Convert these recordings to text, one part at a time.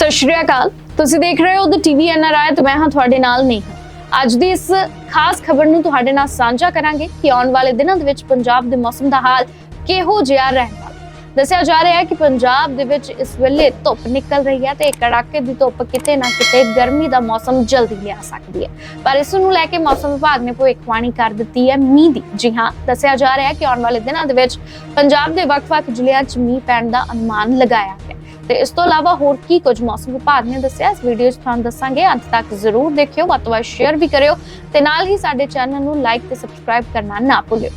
ਸਤਿ ਸ਼੍ਰੀ ਅਕਾਲ। ਤੁਸੀਂ ਦੇਖ ਰਹੇ ਹੋ ਦ ਟੀਵੀ ਐਨਆਰਆਈ ਤੇ ਮੈਂ ਹਾਂ ਤੁਹਾਡੇ ਨਾਲ ਨਹੀਂ। ਅੱਜ ਦੀ ਇਸ ਖਾਸ ਖਬਰ ਨੂੰ ਤੁਹਾਡੇ ਨਾਲ ਸਾਂਝਾ ਕਰਾਂਗੇ ਕਿ ਆਉਣ ਵਾਲੇ ਦਿਨਾਂ ਦੇ ਵਿੱਚ ਪੰਜਾਬ ਦੇ ਮੌਸਮ ਦਾ ਹਾਲ ਕਿਹੋ ਜਿਹਾ ਰਹਿਣਾ ਦੱਸਿਆ ਜਾ ਰਿਹਾ ਹੈ ਕਿ ਪੰਜਾਬ ਦੇ ਵਿੱਚ ਇਸ ਵੇਲੇ ਧੁੱਪ ਨਿਕਲ ਰਹੀ ਹੈ ਤੇ ਕੜਾਕੇ ਦੀ ਧੁੱਪ ਕਿਤੇ ਨਾ ਕਿਤੇ ਗਰਮੀ ਦਾ ਮੌਸਮ ਜਲਦੀ ਲਿਆ ਸਕਦੀ ਹੈ। ਪਰ ਇਸ ਨੂੰ ਲੈ ਕੇ ਮੌਸਮ ਵਿਭਾਗ ਨੇ ਭਵਿੱਖਬਾਣੀ ਕਰ ਦਿੱਤੀ ਹੈ ਮੀਂਹ ਦੀ। ਜੀ ਹਾਂ, ਦੱਸਿਆ ਜਾ ਰਿਹਾ ਹੈ ਕਿ ਆਉਣ ਵਾਲੇ ਦਿਨਾਂ ਦੇ ਵਿੱਚ ਪੰਜਾਬ ਦੇ ਵੱਖ-ਵੱਖ ਜ਼ਿਲ੍ਹਿਆਂ 'ਚ ਮੀਂਹ ਪੈਣ ਦਾ ਅਨੁਮਾਨ ਲਗਾਇਆ ਤੇ ਇਸ ਤੋਂ ਇਲਾਵਾ ਹੋਰ ਕੀ ਕੁਝ ਮੌਸਮ ਵਿਭਾਗ ਨੇ ਦੱਸਿਆ, ਇਸ ਵੀਡੀਓ 'ਚ ਤੁਹਾਨੂੰ ਦੱਸਾਂਗੇ। ਅੰਤ ਤੱਕ ਜ਼ਰੂਰ ਦੇਖਿਓ, ਵੱਧ ਤੋਂ ਵੱਧ ਸ਼ੇਅਰ ਵੀ ਕਰਿਓ ਤੇ ਨਾਲ ਹੀ ਸਾਡੇ ਚੈਨਲ ਨੂੰ ਲਾਈਕ ਤੇ ਸਬਸਕ੍ਰਾਈਬ ਕਰਨਾ ਨਾ ਭੁੱਲਿਓ।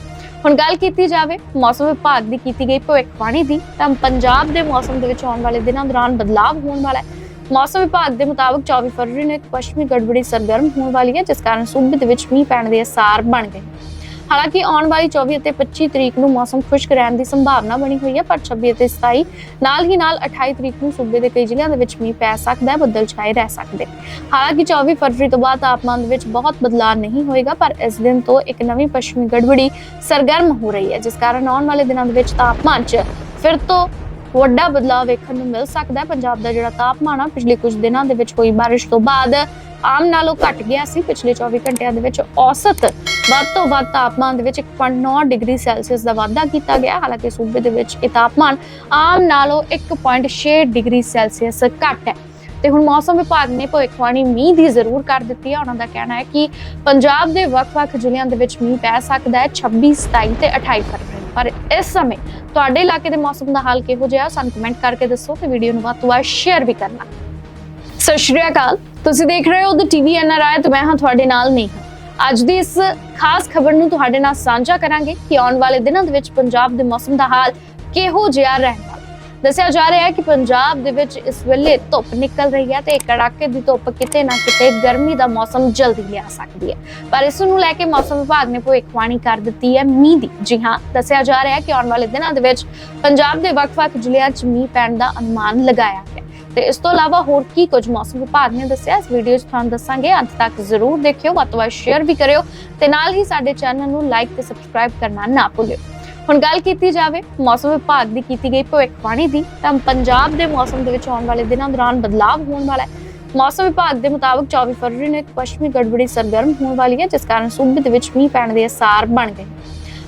ਹੁਣ ਗੱਲ ਕੀਤੀ ਜਾਵੇ ਮੌਸਮ ਵਿਭਾਗ ਦੀ ਕੀਤੀ ਗਈ ਭਵਿੱਖਬਾਣੀ ਦੀ, ਤਾਂ ਪੰਜਾਬ ਦੇ ਮੌਸਮ ਦੇ ਵਿੱਚ ਆਉਣ ਵਾਲੇ ਦਿਨਾਂ ਦੌਰਾਨ ਬਦਲਾਅ ਹੋਣ ਵਾਲਾ ਹੈ। ਮੌਸਮ ਵਿਭਾਗ ਦੇ ਮੁਤਾਬਕ 24 ਫਰਵਰੀ ਨੂੰ ਇੱਕ ਪੱਛਮੀ ਗੜਬੜੀ ਸਰਗਰਮ ਹੋਣ ਵਾਲੀ ਹੈ, ਜਿਸ ਕਾਰਨ ਸੂਬੇ ਦੇ ਵਿੱਚ ਮੀਂਹ ਪੈਣ ਦੇ ਅਸਾਰ ਬਣ ਗਏ। ਹਾਲਾਂਕਿ ਆਉਣ ਵਾਲੀ 24 ਅਤੇ 25 ਤਰੀਕ ਨੂੰ ਮੌਸਮ ਖੁਸ਼ਕ ਰਹਿਣ ਦੀ ਸੰਭਾਵਨਾ ਬਣੀ ਹੋਈ ਹੈ, ਪਰ 26 ਅਤੇ 27 ਨਾਲ ਹੀ ਨਾਲ 28 ਤਰੀਕ ਨੂੰ ਸੂਬੇ ਦੇ ਕਈ ਜ਼ਿਲ੍ਹਿਆਂ ਦੇ ਵਿੱਚ ਮੀਂਹ ਪੈ ਸਕਦਾ ਹੈ, ਬੱਦਲ ਛਾਏ ਰਹਿ ਸਕਦੇ। ਹਾਲਾਂਕਿ 24 ਫਰਵਰੀ ਤੋਂ ਬਾਅਦ ਤਾਪਮਾਨ ਦੇ ਵਿੱਚ ਬਹੁਤ ਬਦਲਾਅ ਨਹੀਂ ਹੋਏਗਾ, ਪਰ ਇਸ ਦਿਨ ਤੋਂ ਇੱਕ ਨਵੀਂ ਪੱਛਮੀ ਗੜਬੜੀ ਸਰਗਰਮ ਹੋ ਰਹੀ ਹੈ, ਜਿਸ ਕਾਰਨ ਆਉਣ ਵਾਲੇ ਦਿਨਾਂ ਦੇ ਵਿੱਚ ਤਾਪਮਾਨ 'ਚ ਫਿਰ ਤੋਂ ਵੱਡਾ ਬਦਲਾਅ ਵੇਖਣ ਨੂੰ ਮਿਲ ਸਕਦਾ ਹੈ। ਪੰਜਾਬ ਦਾ ਜਿਹੜਾ ਤਾਪਮਾਨ ਆ, ਪਿਛਲੇ ਕੁਝ ਦਿਨਾਂ ਦੇ ਵਿੱਚ ਹੋਈ ਬਾਰਿਸ਼ ਤੋਂ ਬਾਅਦ ਆਮ ਨਾਲੋਂ ਘਟ ਗਿਆ ਸੀ। ਪਿਛਲੇ 24 ਘੰਟਿਆਂ ਦੇ ਵਿੱਚ ਔਸਤ ਵੱਧ ਤੋਂ ਵੱਧ ਤਾਪਮਾਨ ਦੇ ਵਿੱਚ 1.9 ਡਿਗਰੀ ਸੈਲਸੀਅਸ ਦਾ ਵਾਧਾ ਕੀਤਾ ਗਿਆ। ਹਾਲਾਂਕਿ ਸੂਬੇ ਦੇ ਵਿੱਚ ਇਹ ਤਾਪਮਾਨ ਆਮ ਨਾਲੋਂ 1.6 ਡਿਗਰੀ ਸੈਲਸੀਅਸ ਘੱਟ ਹੈ। ਤੇ ਹੁਣ ਮੌਸਮ ਵਿਭਾਗ ਨੇ ਭਵਿੱਖਬਾਣੀ ਮੀਂਹ ਦੀ ਜ਼ਰੂਰ ਕਰ ਦਿੱਤੀ ਹੈ। ਉਹਨਾਂ ਦਾ ਕਹਿਣਾ ਹੈ ਕਿ ਪੰਜਾਬ ਦੇ ਵੱਖ-ਵੱਖ ਜ਼ਿਲ੍ਹਿਆਂ ਦੇ ਵਿੱਚ ਮੀਂਹ ਪੈ ਸਕਦਾ ਹੈ 26 27 ਤੇ 28 ਫਰਵਰੀ। ਪਰ ਇਸ ਸਮੇਂ ਤੁਹਾਡੇ ਇਲਾਕੇ ਦੇ ਮੌਸਮ ਦਾ ਹਾਲ ਕਿਹੋ ਜਿਹਾ ਸਾਨੂੰ ਕਮੈਂਟ ਕਰਕੇ ਦੱਸੋ ਤੇ ਵੀਡੀਓ ਨੂੰ ਵੱਧ ਤੋਂ ਵੱਧ ਸ਼ੇਅਰ ਵੀ ਕਰਨਾ। ਸਤਿ ਸ਼੍ਰੀ ਅਕਾਲ। ਤੁਸੀਂ ਦੇਖ ਰਹੇ ਹੋ ਦ ਟੀਵੀ ਐਨਆਰਆਈ ਤੇ ਮੈਂ ਹਾਂ ਤੁਹਾਡੇ ਨਾਲ ਨਹੀਂ। ਅੱਜ ਦੀ ਇਸ ਖਾਸ ਖਬਰ ਨੂੰ ਤੁਹਾਡੇ ਨਾਲ ਸਾਂਝਾ ਕਰਾਂਗੇ ਕਿ ਆਉਣ ਵਾਲੇ ਦਿਨਾਂ ਦੇ ਵਿੱਚ ਪੰਜਾਬ ਦੇ ਮੌਸਮ ਦਾ ਹਾਲ ਕਿਹੋ ਜਿਹਾ ਰਹਿਣਾ ਦੱਸਿਆ ਜਾ ਰਿਹਾ ਹੈ ਕਿ ਪੰਜਾਬ ਦੇ ਵਿੱਚ ਇਸ ਵੇਲੇ ਧੁੱਪ ਨਿਕਲ ਰਹੀ ਹੈ ਤੇ ਕੜਾਕੇ ਦੀ ਧੁੱਪ ਕਿਤੇ ਨਾ ਕਿਤੇ ਗਰਮੀ ਦਾ ਮੌਸਮ ਜਲਦੀ ਲਿਆ ਸਕਦੀ ਹੈ। ਪਰ ਇਸ ਨੂੰ ਲੈ ਕੇ ਮੌਸਮ ਵਿਭਾਗ ਨੇ ਭਵਿੱਖਬਾਣੀ ਕਰ ਦਿੱਤੀ ਹੈ ਮੀਂਹ ਦੀ। ਜੀ ਹਾਂ, ਦੱਸਿਆ ਜਾ ਰਿਹਾ ਹੈ ਕਿ ਆਉਣ ਵਾਲੇ ਦਿਨਾਂ ਦੇ ਵਿੱਚ ਪੰਜਾਬ ਦੇ ਵੱਖ-ਵੱਖ ਜ਼ਿਲ੍ਹਿਆਂ 'ਚ ਮੀਂਹ ਪੈਣ ਦਾ ਅਨੁਮਾਨ ਲਗਾਇਆ ਗਿਆ। ਤੇ ਇਸ ਤੋਂ ਇਲਾਵਾ ਹੋਰ ਕੀ ਕੁਝ ਮੌਸਮ ਵਿਭਾਗ ਨੇ ਦੱਸਿਆ, ਇਸ ਵੀਡੀਓ 'ਚ ਤੁਹਾਨੂੰ ਦੱਸਾਂਗੇ। ਅੰਤ ਤੱਕ ਜ਼ਰੂਰ ਦੇਖਿਓ, ਵੱਧ ਤੋਂ ਸ਼ੇਅਰ ਵੀ ਕਰਿਓ ਤੇ ਨਾਲ ਹੀ ਸਾਡੇ ਚੈਨਲ ਨੂੰ ਲਾਈਕ ਤੇ ਸਬਸਕ੍ਰਾਈਬ ਕਰਨਾ ਨਾ ਭੁੱਲਿਓ। ਹੁਣ ਗੱਲ ਕੀਤੀ ਜਾਵੇ ਮੌਸਮ ਵਿਭਾਗ ਦੀ ਕੀਤੀ ਗਈ ਭਵਿੱਖਬਾਣੀ ਦੀ, ਤਾਂ ਪੰਜਾਬ ਦੇ ਮੌਸਮ ਦੇ ਵਿੱਚ ਆਉਣ ਵਾਲੇ ਦਿਨਾਂ ਦੌਰਾਨ ਬਦਲਾਅ ਹੋਣ ਵਾਲਾ ਹੈ। ਮੌਸਮ ਵਿਭਾਗ ਦੇ ਮੁਤਾਬਕ 24 ਫਰਵਰੀ ਨੂੰ ਇੱਕ ਪੱਛਮੀ ਗੜਬੜੀ ਸਰਗਰਮ ਹੋਣ ਵਾਲੀ ਹੈ, ਜਿਸ ਕਾਰਨ ਸੂਬੇ ਦੇ ਵਿੱਚ ਮੀਂਹ ਪੈਣ ਦੇ ਅਸਾਰ ਬਣ ਗਏ।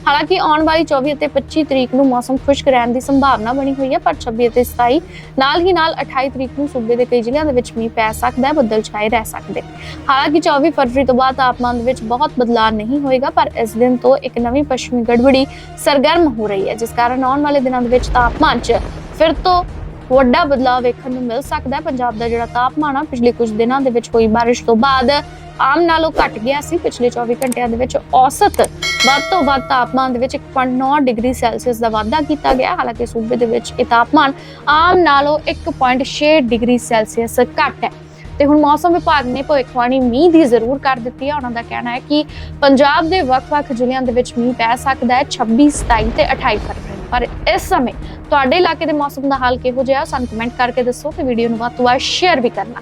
ਹਾਲਾਂਕਿ ਆਉਣ ਵਾਲੀ 24 ਅਤੇ 25 ਤਰੀਕ ਨੂੰ ਮੌਸਮ ਖੁਸ਼ਕ ਰਹਿਣ ਦੀ ਸੰਭਾਵਨਾ ਬਣੀ ਹੋਈ ਹੈ, ਪਰ 26 ਅਤੇ 27 ਨਾਲ ਹੀ ਨਾਲ 28 ਤਰੀਕ ਨੂੰ ਸੂਬੇ ਦੇ ਕਈ ਜ਼ਿਲ੍ਹਿਆਂ ਦੇ ਵਿੱਚ ਮੀਂਹ ਪੈ ਸਕਦਾ ਹੈ, ਬੱਦਲ ਛਾਏ ਰਹਿ ਸਕਦੇ। ਹਾਲਾਂਕਿ 24 ਫਰਵਰੀ ਤੋਂ ਬਾਅਦ ਤਾਪਮਾਨ ਦੇ ਵਿੱਚ ਬਹੁਤ ਬਦਲਾਅ ਨਹੀਂ ਹੋਏਗਾ, ਪਰ ਇਸ ਦਿਨ ਤੋਂ ਇੱਕ ਨਵੀਂ ਪੱਛਮੀ ਗੜਬੜੀ ਸਰਗਰਮ ਹੋ ਰਹੀ ਹੈ, ਜਿਸ ਕਾਰਨ ਆਉਣ ਵਾਲੇ ਦਿਨਾਂ ਦੇ ਵਿੱਚ ਤਾਪਮਾਨ 'ਚ ਫਿਰ ਤੋਂ ਵੱਡਾ ਬਦਲਾਅ ਵੇਖਣ ਨੂੰ ਮਿਲ ਸਕਦਾ ਹੈ। ਪੰਜਾਬ ਦਾ ਜਿਹੜਾ ਤਾਪਮਾਨ ਆ, ਪਿਛਲੇ ਕੁਝ ਦਿਨਾਂ ਦੇ ਵਿੱਚ ਹੋਈ ਬਾਰਿਸ਼ ਤੋਂ ਬਾਅਦ ਆਮ ਨਾਲੋਂ ਘਟ ਗਿਆ ਸੀ। ਪਿਛਲੇ 24 ਘੰਟਿਆਂ ਦੇ ਵਿੱਚ ਔਸਤ ਵੱਧ ਤੋਂ ਵੱਧ ਤਾਪਮਾਨ ਦੇ ਵਿੱਚ 1.9 ਡਿਗਰੀ ਸੈਲਸੀਅਸ ਦਾ ਵਾਧਾ ਕੀਤਾ ਗਿਆ। ਹਾਲਾਂਕਿ ਸੂਬੇ ਦੇ ਵਿੱਚ ਇਹ ਤਾਪਮਾਨ ਆਮ ਨਾਲੋਂ 1.6 ਡਿਗਰੀ ਸੈਲਸੀਅਸ ਘੱਟ ਹੈ। ਤੇ ਹੁਣ ਮੌਸਮ ਵਿਭਾਗ ਨੇ ਭਵਿੱਖਬਾਣੀ ਮੀਂਹ ਦੀ ਜ਼ਰੂਰ ਕਰ ਦਿੱਤੀ ਹੈ। ਉਹਨਾਂ ਦਾ ਕਹਿਣਾ ਹੈ ਕਿ ਪੰਜਾਬ ਦੇ ਵੱਖ-ਵੱਖ ਜ਼ਿਲ੍ਹਿਆਂ ਦੇ ਵਿੱਚ ਮੀਂਹ ਪੈ ਸਕਦਾ ਹੈ। 26 27 ਤੇ 28 ਫਰਵਰੀ ਨੂੰ। ਪਰ ਇਸ ਸਮੇਂ ਤੁਹਾਡੇ ਇਲਾਕੇ ਦੇ ਮੌਸਮ ਦਾ ਹਾਲ ਕਿਹੋ ਜਿਹਾ ਸਾਨੂੰ ਕਮੈਂਟ ਕਰਕੇ ਦੱਸੋ ਤੇ ਵੀਡੀਓ ਨੂੰ ਵੱਧ ਤੋਂ ਵੱਧ ਸ਼ੇਅਰ ਵੀ ਕਰਨਾ।